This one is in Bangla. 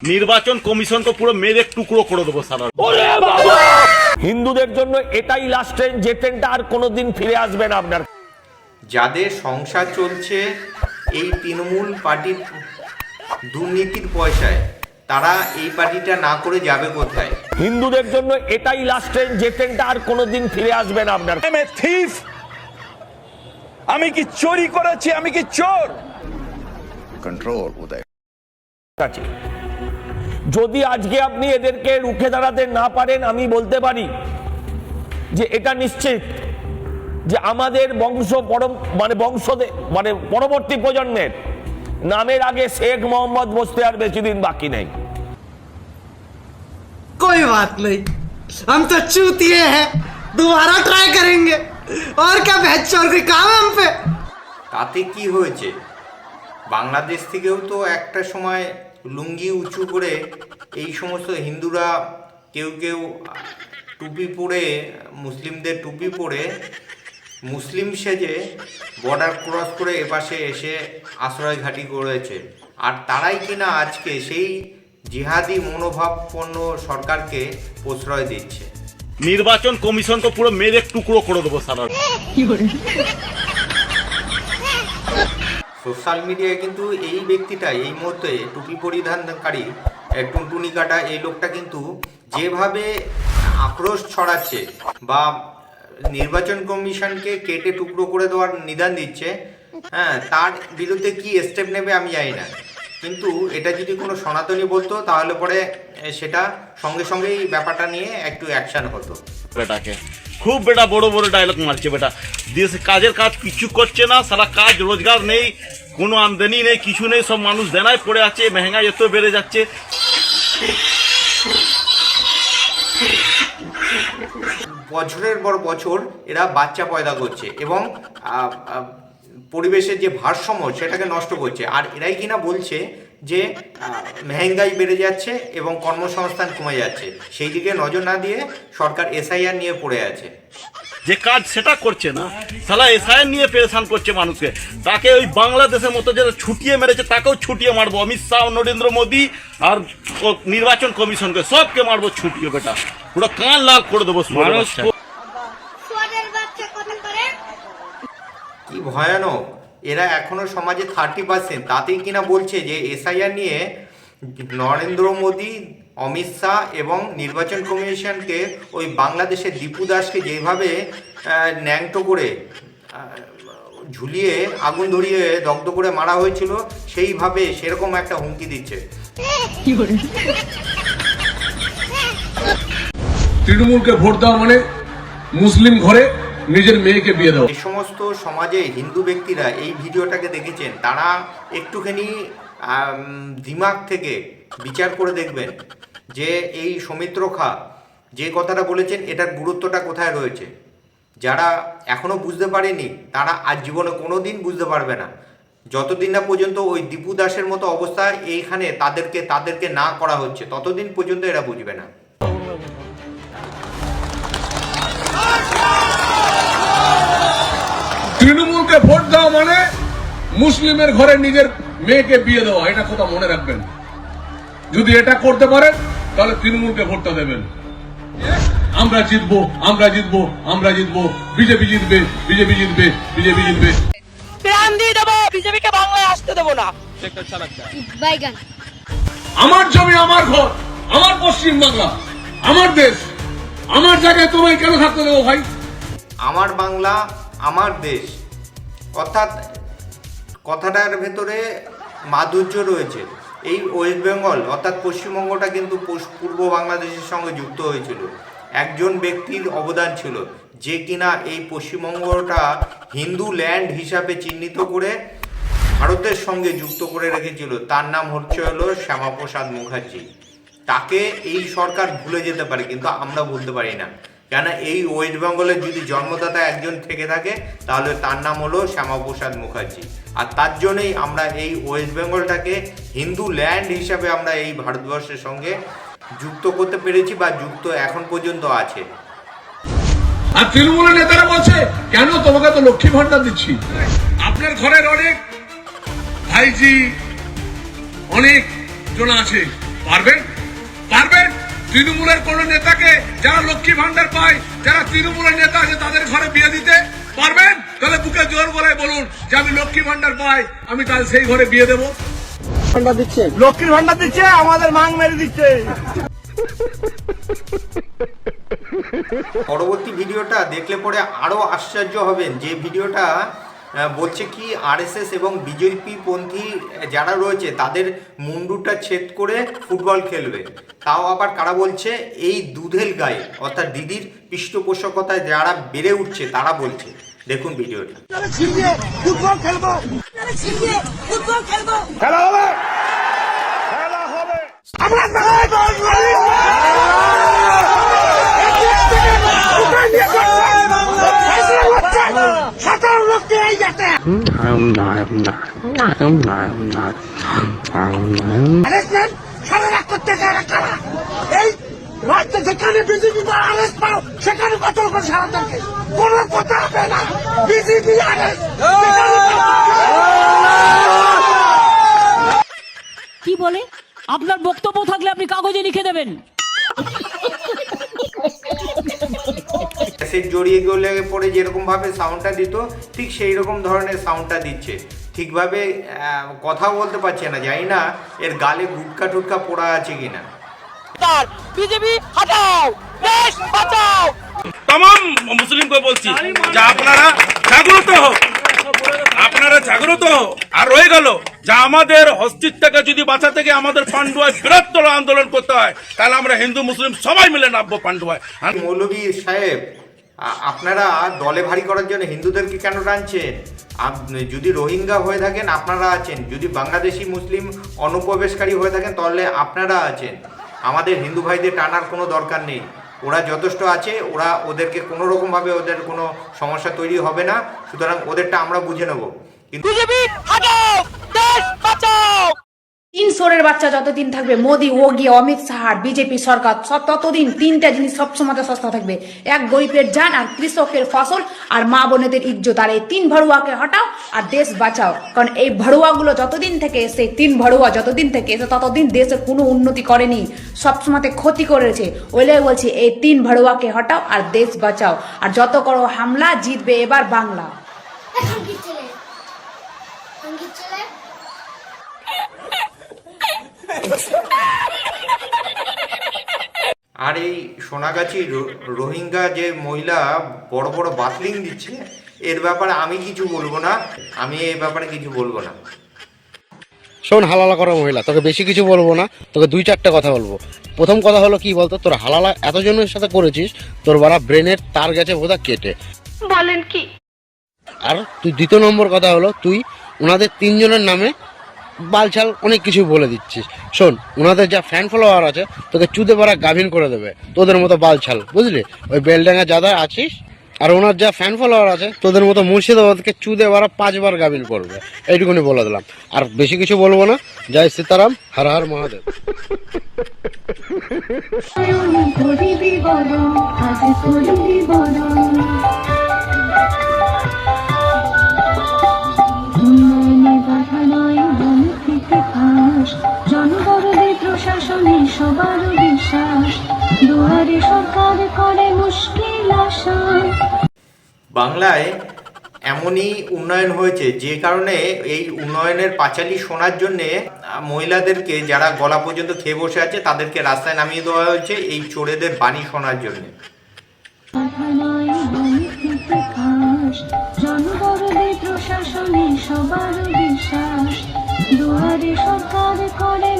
নির্বাচন কমিশনকে পুরো মেরে টুকরো করে দেবো সারা। হিন্দুদের জন্য এটাই লাস্ট ট্রেন যে ট্রেনটা আর কোনোদিন ফিরে আসবে না আপনার। যাদের সংসার চলছে এই তৃণমূল পার্টির দুর্নীতির পয়সায় তারা এই পার্টিটা না করে যাবে কোথায়? হিন্দুদের জন্য এটাই লাস্ট ট্রেন যে ট্রেনটা আর কোনোদিন ফিরে আসবে না আপনার। আমি কি চুরি করেছি? আমি কি চোর? কন্ট্রোল উদয় কাছে যদি আজকে আপনি এদেরকে রুখে দাঁড়াতে না পারেন আমি বলতে পারি যে এটা নিশ্চিত যে আমাদের বংশ পরম মানে বংশ মানে পরবর্তী প্রজন্মের নামের আগে শেখ মোহাম্মদ বসতে আর বেশি দিন বাকি নেই कोई बात नहीं हम तो चूतिए हैं दोबारा ट्राई करेंगे और क्या भैंस चोर कोई काम है हम पे তাতে কি হয়েছে বাংলাদেশ থেকেও তো একটা সময় লুঙ্গি উঁচু করে এই সমস্ত হিন্দুরা কেউ কেউ টুপি পরে মুসলিমদের টুপি পরে মুসলিম সেজে বর্ডার ক্রস করে এপাশে এসে আশ্রয় ঘাঁটি করেছে। আর তারাই কিনা আজকে সেই জিহাদি মনোভাবপন্ন সরকারকে প্রশ্রয় দিচ্ছে। নির্বাচন কমিশন তো পুরো মেরে টুকরো করে দেবো সারা সোশ্যাল মিডিয়ায় কিন্তু এই ব্যক্তিটা, এই মুহূর্তে টুপি পরিধানকারী টুনটুনি কাটা এই লোকটা কিন্তু যেভাবে আক্রোশ ছড়াচ্ছে বা নির্বাচন কমিশনকে কেটে টুকরো করে দেওয়ার নিদান দিচ্ছে হ্যাঁ তার বিরুদ্ধে কি স্টেপ নেবে আমি জানি না। কিন্তু এটা যদি কোনো সনাতনী বলতো, তাহলে পরে সেটা সঙ্গে সঙ্গেই ব্যাপারটা নিয়ে একটু অ্যাকশন হতো। বেটাকে খুব বেটা, বড় বড় ডায়লগ মারছে বেটা। দেশ কাজের কাজ কিছু করছে না, সারা কাজ রোজগার নেই, কোনো আমদানি নেই, কিছু নেই, সব মানুষ দেনায় পড়ে আছে মেহঙ্গাই এত বেড়ে যাচ্ছে। বছরের পর বছর এরা বাচ্চা পয়দা করছে এবং পরিবেশের যে ভারসাম্য সেটাকে নষ্ট করছে। আর এরাই কিনা বলছে যে মেহেঙ্গাই বেড়ে যাচ্ছে এবং কর্মসংস্থান কমে যাচ্ছে। সেই দিকে নজর না দিয়ে সরকার এসআইআর নিয়ে পড়ে আছে। যে কাজ সেটা করছে না সালা এসআইএন নিয়ে পেরেশান করছে মানুষকে। তাকে ওই বাংলাদেশের মতো যেটা ছুটিয়ে মেরেছে তাকেও ছুটিয়ে মারবো। অমিত শাহ নরেন্দ্র মোদী আর নির্বাচন কমিশনকে সবকে মারবো ছুটিয়ে বেটা। পুরো কান লাল করে দেবো মানুষ সোয়াদের বাচ্চা কথা করে? কি ভয়ানক। এরা এখনও সমাজে থার্টি পার্সেন্ট তাতেই কিনা বলছে যে এসআইআর নিয়ে নরেন্দ্র মোদী, অমিত শাহ এবং নির্বাচন কমিশনকে ওই বাংলাদেশের দীপু দাসকে যেভাবে ন্যাংটো করে ঝুলিয়ে, আগুন ধরিয়ে দগ্ধ করে মারা হয়েছিল, সেইভাবে সেরকম একটা হুমকি দিচ্ছে। তৃণমূলকে ভোট দেওয়া মানে মুসলিম ঘরে নিজের মেয়েকে বিয়ে দেওয়া। যে সমস্ত সমাজে হিন্দু ব্যক্তিরা এই ভিডিওটাকে দেখেছেন, তারা একটুখানি দিমাগ থেকে বিচার করে দেখবেন যে এই সৌমিত্র খা যে কথাটা বলেছেন, এটার গুরুত্বটা কোথায় রয়েছে। যারা এখনও বুঝতে পারেনি, তারা আজ জীবনে কোনো দিন বুঝতে পারবে না। যতদিন না পর্যন্ত ওই দীপু দাসের মতো অবস্থা এইখানে তাদেরকে তাদেরকে না করা হচ্ছে, ততদিন পর্যন্ত এরা বুঝবে না। দেওয়া মানে মুসলিমের ঘরে নিজের মেয়েকে বিয়ে দেওয়া এটা কথা মনে রাখবেন। যদি এটা করতে পারেন তাহলে তৃণমূলকে ভোটটা দেবেন। আমরা জিতবো আমরা জিতবো আমরা জিতবো। বিজেপি জিতবে বিজেপি জিতবে বিজেপি জিতবে। প্রাণ দিয়ে দেবো বিজেপিকে বাংলায় আসতে দেবো না। আমার জমি আমার ঘর আমার পশ্চিম বাংলা আমার দেশ আমার জায়গায় তোমায় কেন থাকতে দেবো ভাই? আমার বাংলা আমার দেশ। অর্থাৎ কথাটার ভেতরে মাধুর্য রয়েছে। এই ওয়েস্ট বেঙ্গল অর্থাৎ পশ্চিমবঙ্গটা কিন্তু পূর্ব বাংলাদেশের সঙ্গে যুক্ত হয়েছিল। একজন ব্যক্তির অবদান ছিল, যে কিনা এই পশ্চিমবঙ্গটা হিন্দু ল্যান্ড হিসাবে চিহ্নিত করে ভারতের সঙ্গে যুক্ত করে রেখেছিল। তার নাম হচ্ছে হলো শ্যামাপ্রসাদ মুখার্জি। তাকে এই সরকার ভুলে যেতে পারে, কিন্তু আমরা ভুলতে পারি না। কেন এই ওয়েস্ট বেঙ্গলের যদি জন্মদাতা একজন থেকে থাকে, তাহলে তার নাম হলো শ্যামাপ্রসাদ মুখার্জি। আর তার জন্যই আমরা এই ওয়েস্ট বেঙ্গলটাকে হিন্দু ল্যান্ড হিসাবে আমরা এই ভারতবর্ষের সঙ্গে যুক্ত করতে পেরেছি বা যুক্ত এখন পর্যন্ত আছে। আর তৃণমূলের নেতারা বলছে, কেন তোমাকে তো লক্ষ্মী ভান্ডার দিচ্ছি? আপনার ঘরের অনেক ভাইজি, অনেক জন আছে। পারবেন? পারবেন? তৃণমূলের কোন নেতাকে যারা লক্ষ্মী ভান্ডার পায় যারা তৃণমূলের নেতা আছে তাদের ঘরে বিয়ে দিতে পারবেন? তাহলে বুকে জোর বলায় বলুন যে আমি লক্ষ্মী ভান্ডার পাই আমি তাহলে সেই ঘরে বিয়ে দেবো। ভান্ডার দিচ্ছে। লক্ষ্মীর ভান্ডার দিচ্ছে আমাদের মাং মেরে দিচ্ছে। পরবর্তী ভিডিওটা দেখলে পরে আরও আশ্চর্য হবেন। যে ভিডিওটা বলছে কি আরএসএস এবং বিজেপি পন্থী যারা রয়েছে তাদের মুন্ডুটা ছেদ করে ফুটবল খেলবে তাও আবার কারা বলছে এই দুধেল গায়ে অর্থাৎ দিদির পৃষ্ঠপোষকতায় যারা বেড়ে উঠছে তারা বলছে দেখুন ভিডিওটা খেলা হবে খেলা হবে এই রাজ্যে যেখানে বিজেপি আরএস পাও সেখানে কতল করে সারাদেরকে কোনো কথা হবে না। বিজেপি কি বলে? আপনার বক্তব্য থাকলে আপনি কাগজে লিখে দেবেন। ক্যাসেট জড়িয়ে গেলে পরে যেরকম ভাবে সাউন্ডটা দিত ঠিক সেই রকম ধরনের সাউন্ডটা দিচ্ছে। ঠিকভাবে আহ, কথাও বলতে পারছে না জানি না এর গালে গুটকা টুটকা পোড়া আছে কিনা। তার বিজেপি হটাও দেশ বাঁচাও। তাম মুসলিমকে বলছি যে আপনারা জাগ্রত হোক আপনারা জাগ্রত হোক আর রয়ে গেল যা আমাদের অস্তিত্বকে যদি বাঁচাতে গিয়ে আমাদের পান্ডুয়ায় বৃহত্তর আন্দোলন করতে হয় তাহলে আমরা হিন্দু মুসলিম সবাই মিলে নামবো পান্ডুয়ায়। আর মৌলভী সাহেব আপনারা দলে ভারী করার জন্য হিন্দুদেরকে কেন টানছেন? যদি রোহিঙ্গা হয়ে থাকেন, আপনারা আছেন। যদি বাংলাদেশি, মুসলিম অনুপ্রবেশকারী হয়ে থাকেন, তাহলে আপনারা আছেন। আমাদের হিন্দু ভাইদের টানার কোনো দরকার নেই। ওরা যথেষ্ট আছে, ওরা ওদেরকে কোনো রকমভাবে ওদের কোনো সমস্যা তৈরি হবে না। সুতরাং ওদেরটা আমরা বুঝে নেব। কিন্তু তিন সোরের বাচ্চা যতদিন থাকবে, মোদি, ওগি, অমিত শাহ, বিজেপি সরকার ততদিন তিনটা জিনিস সবসময় সস্তা থাকবে। এক গরিবের যান আর কৃষকের ফসল আর মা বোনেদের ইজ্জত। আর এই তিন ভড়ুয়াকে হটাও আর দেশ বাঁচাও। কারণ এই ভড়ুয়াগুলো যতদিন থেকে এসে তিন ভড়ুয়া যতদিন থেকে এসে ততদিন দেশের কোনো উন্নতি করেনি। সবসময় ক্ষতি করেছে। ওইলে বলছি, এই তিন ভড়ুয়াকে হটাও আর দেশ বাঁচাও। আর যত করো হামলা, জিতবে এবার বাংলা সংগীত ছেলে সংগীত ছেলে আর এই সোনাগাছি রোহিঙ্গা যে মহিলা বড় বড় বাতলিং দিচ্ছে এর ব্যাপারে আমি কিছু বলব না আমি এই ব্যাপারে কিছু বলব না। শোন হালালা করা মহিলা তোকে বেশি কিছু বলব না তোকে দুই চারটে কথা বলব। প্রথম কথা হলো কি বলতো তোর হালালা এতজনের সাথে করেছিস তোর বারা ব্রেনের তার গেছে বোধা কেটে। বলেন কি? আর তুই দ্বিতীয় নম্বর কথা হলো তুই ওনাদের তিনজনের নামে বালছাল অনেক কিছু বলে দিচ্ছিস শোন, ওনাদের যা ফ্যান ফলোয়ার আছে, তোকে চুদে পারা গাভিন করে দেবে, তোদের মতো বালছাল, বুঝলি? ওই বেলডাঙ্গা যাদা আছিস, আর ওনার যা ফ্যান ফলোয়ার আছে, তোদের মতো মুর্শিদাবাদকে চুদে বারা পাঁচবার গাভিন করবে, এইটুকুনি বলে দিলাম। আর বেশি কিছু বলব না, জয় সীতারাম, হর হর মহাদেব। সবার বিশ্বাস দুয়ারে সরকার করে মুশকিল বাংলায় এমনই উন্নয়ন হয়েছে যে কারণে এই উন্নয়নের পাঁচালি শোনার জন্যে মহিলাদেরকে যারা গলা পর্যন্ত খেয়ে বসে আছে তাদেরকে রাস্তায় নামিয়ে দেওয়া হয়েছে এই চোরেদের বাণী শোনার জন্যে। সরকার করে